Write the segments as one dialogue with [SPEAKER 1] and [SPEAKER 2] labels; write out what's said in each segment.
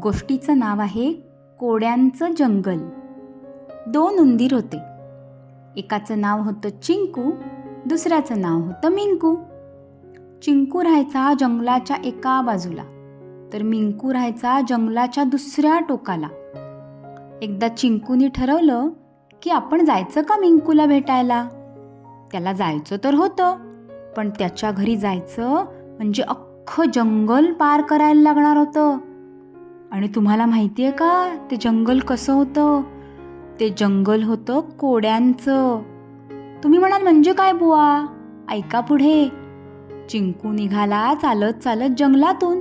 [SPEAKER 1] गोष्टीचं नाव आहे कोड्यांचं जंगल. दोन उंदीर होते. एकाचं नाव होतं चिंकू दुसऱ्याचं नाव होतं मिंकू. चिंकू राहायचा जंगलाच्या एका बाजूला तर मिंकू राहायचा जंगलाच्या दुसऱ्या टोकाला. एकदा चिंकूनी ठरवलं की आपण जायचं का मिंकूला भेटायला? त्याला जायचं तर होतं. पण त्याच्या घरी जायचं म्हणजे अख्खं जंगल पार करायला लागणार होतं. आणि तुम्हाला माहिती आहे का ते जंगल कसं होतं? ते जंगल होतं कोड्यांचं. तुम्ही म्हणाल म्हणजे काय बुवा? ऐका पुढे. चिंकू निघाला चालत चालत जंगलातून.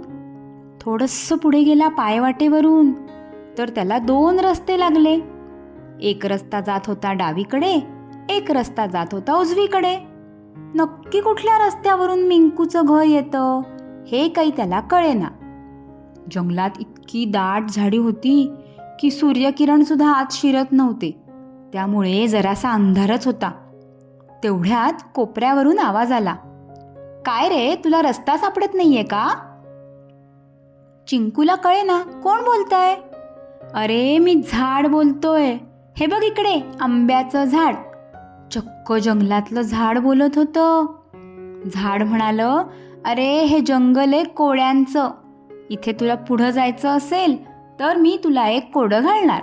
[SPEAKER 1] थोडंसं पुढे गेला पायवाटेवरून. तर त्याला दोन रस्ते लागले. एक रस्ता जात होता डावीकडे एक रस्ता जात होता उजवीकडे. नक्की कुठल्या रस्त्यावरून मिंकूचं घर येतं हे काही त्याला कळेना. जंगलात इतकी दाट झाडी होती की सूर्यकिरणसुद्धा आत शिरत नव्हते. त्यामुळे जरासा अंधारच होता. तेवढ्यात कोपऱ्यावरून आवाज आला. काय रे तुला रस्ता सापडत नाहीये का? चिंकूला कळे ना कोण बोलतंय? अरे मी झाड बोलतोय. हे बघ इकडे आंब्याचं झाड. चक्क जंगलातलं झाड बोलत होतं. झाड म्हणालं अरे हे जंगल आहे कोड्यांचं इथे तुला पुढं जायचं असेल तर मी तुला एक कोडं घालणार.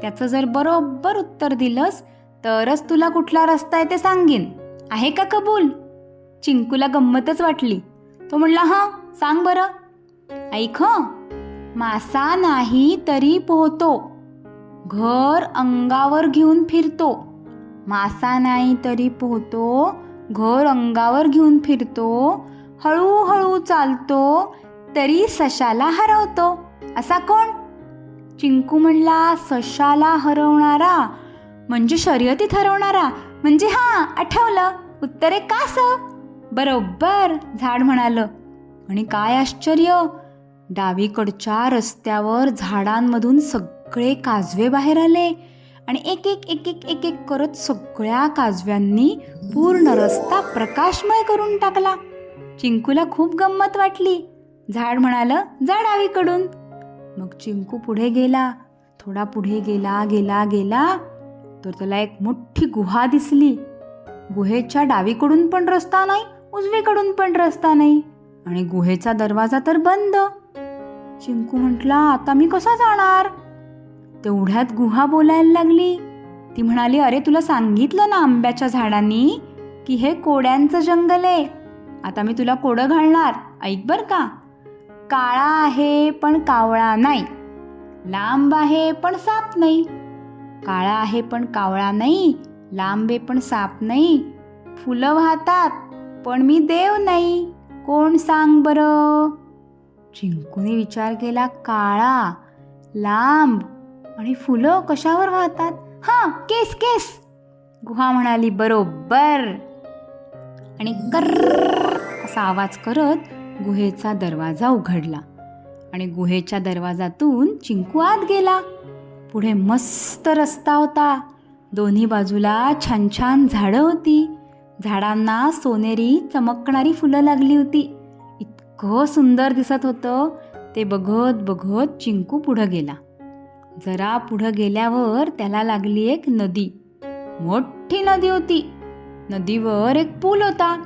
[SPEAKER 1] त्याचं जर बरोबर उत्तर दिलंस तरच तुला कुठला रस्ता आहे ते सांगेन. आहे का कबूल? चिंकूला गंमतच वाटली. तो म्हणला हां सांग बरं. ऐक हं मासा नाही तरी पोहतो. घर अंगावर घेऊन फिरतो. मासा नाही तरी पोहतो घर अंगावर घेऊन फिरतो हळूहळू चालतो तरी सशाला हरवतो. असा कोण? चिंकू म्हणला सशाला हरवणारा म्हणजे शर्यतीत हरवणारा. म्हणजे हां आठवलं. उत्तरे स? बरोबर झाड म्हणालं. आणि काय आश्चर्य? डावीकडच्या रस्त्यावर झाडांमधून सगळे काजवे बाहेर आले. आणि एक एक एक एक एक एक करत सगळ्या काजव्यांनी पूर्ण रस्ता प्रकाशमय करून टाकला. चिंकूला खूप गंमत वाटली. झाड म्हणालं जा डावीकडून मग चिंकू पुढे गेला. थोडा पुढे गेला गेला गेला तर त्याला एक मोठी गुहा दिसली. गुहेच्या डावीकडून पण रस्ता नाही उजवीकडून पण रस्ता नाही आणि गुहेचा दरवाजा तर बंद. चिंकू म्हटला आता मी कसा जाणार? तेवढ्यात गुहा बोलायला लागली. ती म्हणाली अरे तुला सांगितलं ना आंब्याच्या झाडांनी की हे कोड्यांचं जंगल आहे. आता मी तुला कोडं घालणार. ऐक बर का. काळा आहे पण कावळा नाही. लांब आहे पण साप नाही. काळा आहे पण कावळा नाही. लांब आहे पण साप नाही. फुलं वाहतात पण मी देव नाही. कोण सांग बरं? चिंकूने विचार केला काळा लांब आणि फुलं कशावर वाहतात? हां केस केस. गुहा म्हणाली बरोबर. आणि कर्र असा आवाज करत गुहेचा दरवाजा उघडला. आणि गुहेच्या दरवाजातून चिंकू आत गेला. पुढे मस्त रस्ता होता. दोन्ही बाजूला छान छान झाडं होती. झाडांना सोनेरी चमकणारी फुलं लागली होती. इतकं सुंदर दिसत होतं ते बघत बघत चिंकू पुढं गेला. जरा पुढं गेल्यावर त्याला लागली एक नदी. मोठी नदी होती. नदीवर एक पूल होता.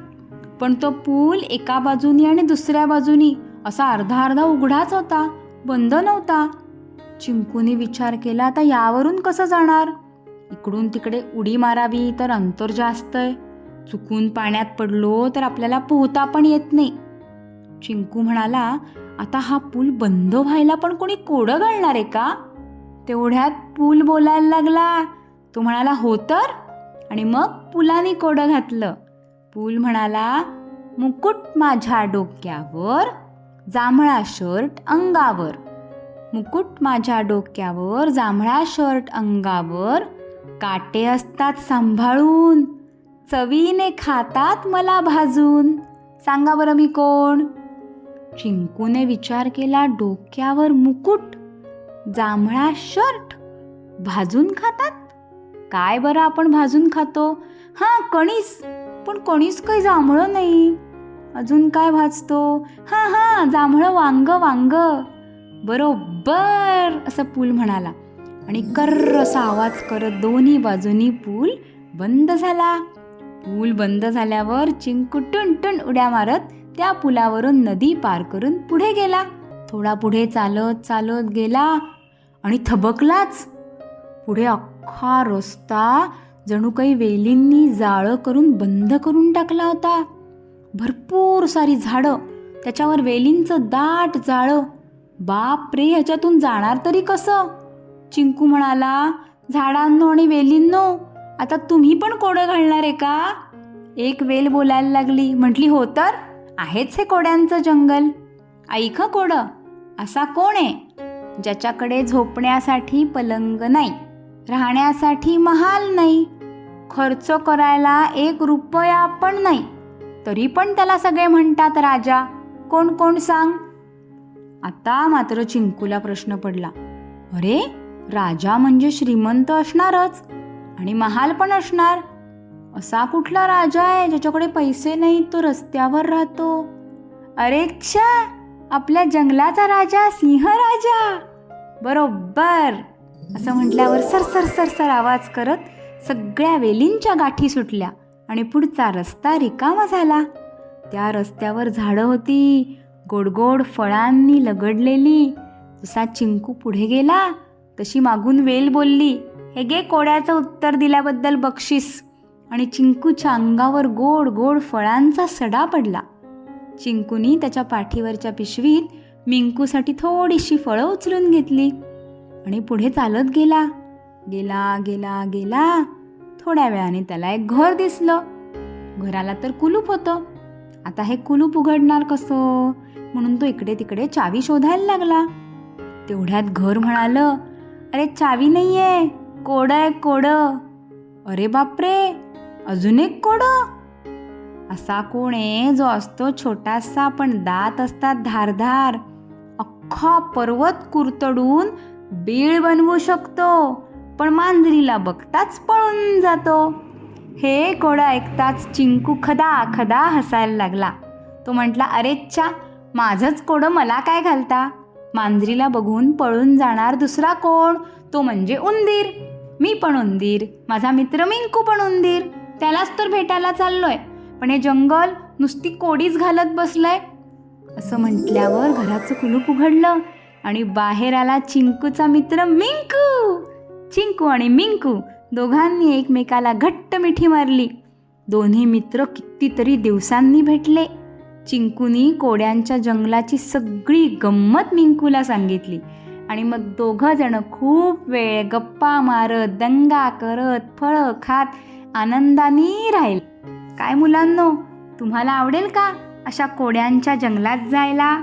[SPEAKER 1] पण तो पूल एका बाजूनी आणि दुसऱ्या बाजूनी असा अर्धा अर्धा उघडाच होता. बंद नव्हता. चिंकूने विचार केला आता यावरून कसं जाणार? इकडून तिकडे उडी मारावी तर अंतर जास्त आहे. चुकून पाण्यात पडलो तर आपल्याला पोहता पण येत नाही. चिंकू म्हणाला आता हा पूल बंद व्हायला पण कोणी कोडं घालणार आहे का? तेवढ्यात पूल बोलायला लागला. तो म्हणाला हो तर? आणि मग पुलाने कोडं घातलं. पूल म्हणाला मुकुट माझ्या डोक्यावर जांभळा शर्ट अंगावर. मुकुट माझ्या डोक्यावर जांभळा शर्ट अंगावर. काटे असतात सांभाळून चवीने खातात मला भाजून. सांगा बरं मी कोण? चिंकूने विचार केला डोक्यावर मुकुट जांभळा शर्ट. भाजून खातात? काय बरं आपण भाजून खातो? हां कणीस. पण कणीस काही जांभळं नाही. अजून काय भाजतो? हां हां जांभळं वांग वांग. बरोबर असं पूल म्हणाला. आणि कर्र असा आवाज करत दोन्ही बाजूनी पूल बंद झाला. पूल बंद झाल्यावर चिंकू टुन टुन उड्या मारत त्या पुलावरून नदी पार करून पुढे गेला. थोडा पुढे चालत चालत गेला. आणि थबकलाच. पुढे अख्खा रस्ता जणू काही वेलींनी जाळं करून बंद करून टाकला होता. भरपूर सारी झाडं त्याच्यावर वेलींचं दाट जाळं. बाप रे ह्याच्यातून जाणार तरी कसं? चिंकू म्हणाला झाडांनो आणि वेलींनो आता तुम्ही पण कोडं घालणार आहे का? एक वेल बोलायला लागली. म्हटली हो तर आहेच हे कोड्यांचं जंगल. ऐक कोडं असा कोण आहे? ज्याच्याकडे झोपण्यासाठी पलंग नाही राहण्यासाठी महाल नाही खर्च करायला एक रुपया पण नाही तरी पण त्याला सगळे म्हणतात राजा कोण कोण सांग? आता मात्र चिंकूला प्रश्न पडला. अरे राजा म्हणजे श्रीमंत असणारच आणि महाल पण असणार. असा कुठला राजा आहे ज्याच्याकडे पैसे नाही तो रस्त्यावर राहतो? अरे अरेक्षा आपल्या जंगलाचा राजा सिंह राजा. बरोबर. असं म्हटल्यावर सरसर सरसर आवाज करत सगळ्या वेलींच्या गाठी सुटल्या आणि पुढचा रस्ता रिकामा झाला. त्या रस्त्यावर झाडं होती. गोडगोड फळांनी लगडलेली. जसा चिंकू पुढे गेला तशी मागून वेल बोलली. हे गे कोड्याचं उत्तर दिल्याबद्दल बक्षीस. आणि चिंकूच्या अंगावर गोड गोड फळांचा सडा पडला. चिंकूनी त्याच्या पाठीवरच्या पिशवीत मिंकूसाठी थोडीशी फळं उचलून घेतली. आणि पुढे चालत गेला. गेला गेला गेला. थोड्या वेळाने त्याला एक घर दिसलं. घराला तर कुलूप होतं. आता हे कुलूप उघडणार कसं? म्हणून तो इकडे तिकडे चावी शोधायला लागला. तेवढ्यात घर म्हणालं अरे चावी नाहीये. कोड आहे कोड. अरे बापरे! अजून एक कोडं? असा कोण आहे जो असतो छोटासा पण दात असतात धारधार. अख्खा पर्वत कुरतडून बीळ बनवू शकतो पण मांजरीला बघताच पळून जातो. हे कोडं ऐकताच चिंकू खदा खदा हसायला लागला. तो म्हटला अरेच्छा माझंच कोडं मला काय घालता? मांजरीला बघून पळून जाणार दुसरा कोण? तो म्हणजे उंदीर. मी पण उंदीर. माझा मित्र मिंकू पण उंदीर. त्यालाच तर भेटायला चाललोय. पण हे जंगल नुसती कोडीच घालत बसलंय. असं म्हटल्यावर घराचं कुलूप उघडलं आणि बाहेर आला चिंकूचा मित्र मिंकू. चिंकू आणि मिंकू दोघांनी एकमेकाला घट्ट मिठी मारली. दोन्ही मित्र कितीतरी दिवसांनी भेटले. चिंकूनी कोड्यांच्या जंगलाची सगळी गंमत मिंकूला सांगितली आणि मग दोघं जण खूप वेळ गप्पा मारत दंगा करत फळं खात आनंदाने राहील. काय मुलांनो तुम्हाला आवडेल का अशा कोड्यांच्या जंगलात जायला?